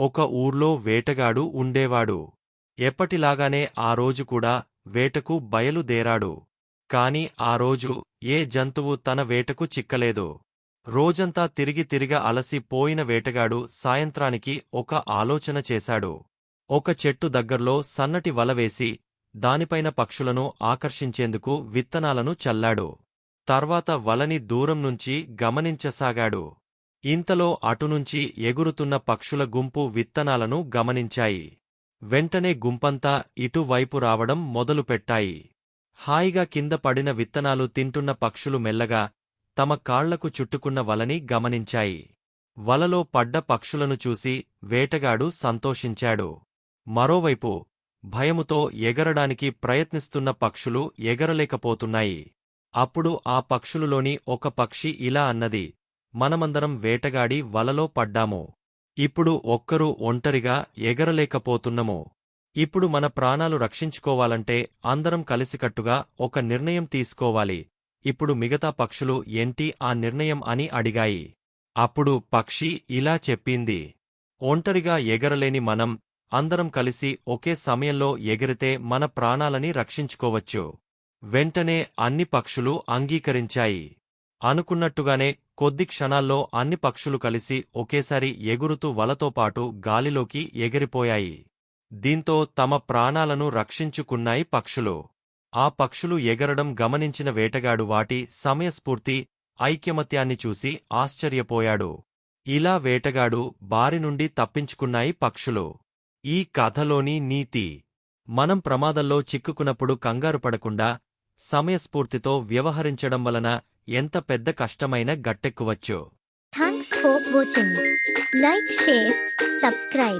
ఒక ఊర్లో వేటగాడు ఉండేవాడు. ఎప్పటిలాగానే ఆ రోజు కూడా వేటకు బయలుదేరాడు కాని ఆ రోజు ఏ జంతువు తన వేటకు చిక్కలేదు. రోజంతా తిరిగి తిరిగ అలసి పోయిన వేటగాడు సాయంత్రానికి ఒక ఆలోచన చేశాడు. ఒక చెట్టు దగ్గర్లో సన్నటి వలవేసి దానిపైన పక్షులను ఆకర్షించేందుకు విత్తనాలను చల్లాడు. తర్వాత వలని దూరం నుంచి గమనించసాగాడు. ఇంతలో అటునుంచి ఎగురుతున్న పక్షుల గుంపు విత్తనాలను గమనించాయి. వెంటనే గుంపంతా ఇటువైపు రావడం మొదలుపెట్టాయి. హాయిగా కింద పడిన విత్తనాలు తింటున్న పక్షులు మెల్లగా తమ కాళ్ళకు చుట్టుకున్న వలని గమనించాయి. వలలో పడ్డ పక్షులను చూసి వేటగాడు సంతోషించాడు. మరోవైపు భయముతో ఎగరడానికి ప్రయత్నిస్తున్న పక్షులు ఎగరలేకపోతున్నాయి. అప్పుడు ఆ పక్షులులోని ఒక పక్షి ఇలా అన్నది మనమందరం వేటగాడి వలలో పడ్డాము. ఇప్పుడు ఒక్కరూ ఒంటరిగా ఎగరలేకపోతున్నమో. ఇప్పుడు మన ప్రాణాలు రక్షించుకోవాలంటే అందరం కలిసికట్టుగా ఒక నిర్ణయం తీసుకోవాలి. ఇప్పుడు మిగతా పక్షులు ఏంటి ఆ నిర్ణయం అని అడిగాయి. అప్పుడు పక్షి ఇలా చెప్పింది. ఒంటరిగా ఎగరలేని మనం అందరం కలిసి ఒకే సమయంలో ఎగిరితే మన ప్రాణాలని రక్షించుకోవచ్చు. వెంటనే అన్ని పక్షులు అంగీకరించాయి. అనుకున్నట్టుగానే కొద్ది క్షణాల్లో అన్ని పక్షులు కలిసి ఒకేసారి ఎగురుతూ వలతో పాటు గాలిలోకి ఎగిరిపోయాయి. దీంతో తమ ప్రాణాలను రక్షించుకున్నాయి పక్షులు. ఆ పక్షులు ఎగరడం గమనించిన వేటగాడు వాటి సమయస్ఫూర్తి ఐక్యమత్యాన్ని చూసి ఆశ్చర్యపోయాడు. ఇలా వేటగాడు బారి నుండి తప్పించుకున్నాయి పక్షులు. ఈ కథలోని నీతి. మనం ప్రమాదంలో చిక్కుకున్నప్పుడు కంగారు పడకుండా సమయస్ఫూర్తితో వ్యవహరించడం వలన ఎంత పెద్ద కష్టమైన గట్టెక్కువచ్చు. Thanks for watching like share subscribe